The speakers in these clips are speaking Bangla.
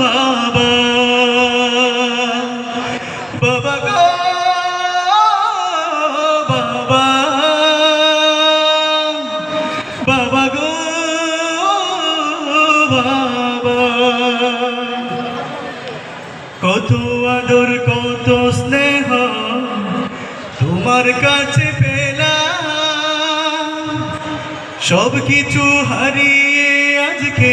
বাবা। বাবা গো, বাবা। বাবা গো, বাবা। কত কত স্নেহ তোমার কাছে পেলাম। সব কিছু হারিয়ে আজকে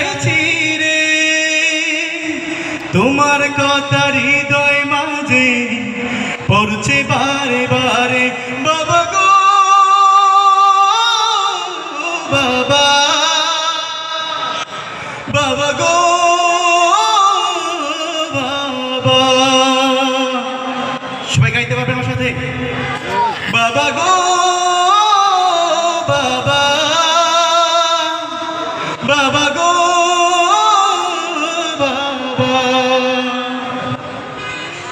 যায় ছিঁড়ে তোমার কথা হৃদয় মাঝে পড়ছে বারে বারে, বাবা গো, বাবা বাবা গো, বাবা। সবাই গাইতে পারবেন আমার সাথে? বাবা গো, বাবা বাবা গো।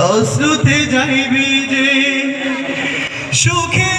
অশ্রুতে যাইবি যে সুখে